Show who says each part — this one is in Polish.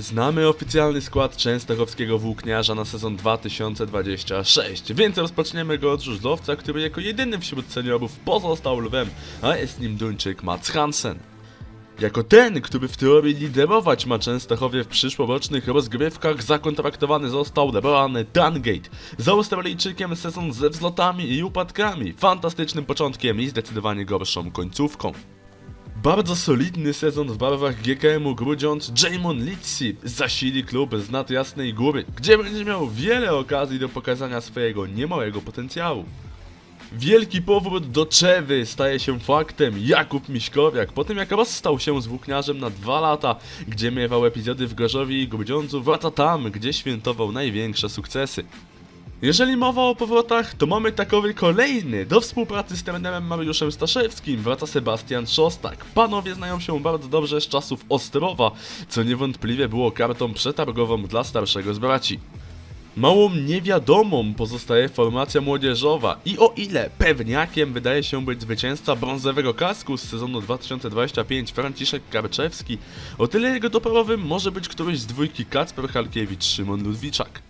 Speaker 1: Znamy oficjalny skład częstochowskiego włókniarza na sezon 2026, więc rozpoczniemy go od żużlowca, który jako jedyny wśród seniorów pozostał lwem, a jest nim Duńczyk Mats Hansen. Jako ten, który w teorii liderować ma Częstochowie w przyszłorocznych rozgrywkach, zakontraktowany został LeBron Dungate. Z Australijczykiem sezon ze wzlotami i upadkami, fantastycznym początkiem i zdecydowanie gorszą końcówką. Bardzo solidny sezon w barwach GKM-u Grudziądz Jamon Litsi zasili klub z nad Jasnej Góry, gdzie będzie miał wiele okazji do pokazania swojego niemałego potencjału. Wielki powrót do Czewy staje się faktem. Jakub Miśkowiak, po tym jak rozstał się z włókniarzem na dwa lata, gdzie miewał epizody w Gorzowie i Grudziądzu, wraca tam, gdzie świętował największe sukcesy. Jeżeli mowa o powrotach, to mamy takowy kolejny. Do współpracy z trenerem Mariuszem Staszewskim wraca Sebastian Szostak. Panowie znają się bardzo dobrze z czasów Ostrowa, co niewątpliwie było kartą przetargową dla starszego z braci. Małą niewiadomą pozostaje formacja młodzieżowa i o ile pewniakiem wydaje się być zwycięzca brązowego kasku z sezonu 2025 Franciszek Karczewski, o tyle jego doporowym może być któryś z dwójki Kacper Halkiewicz-Szymon Ludwiczak.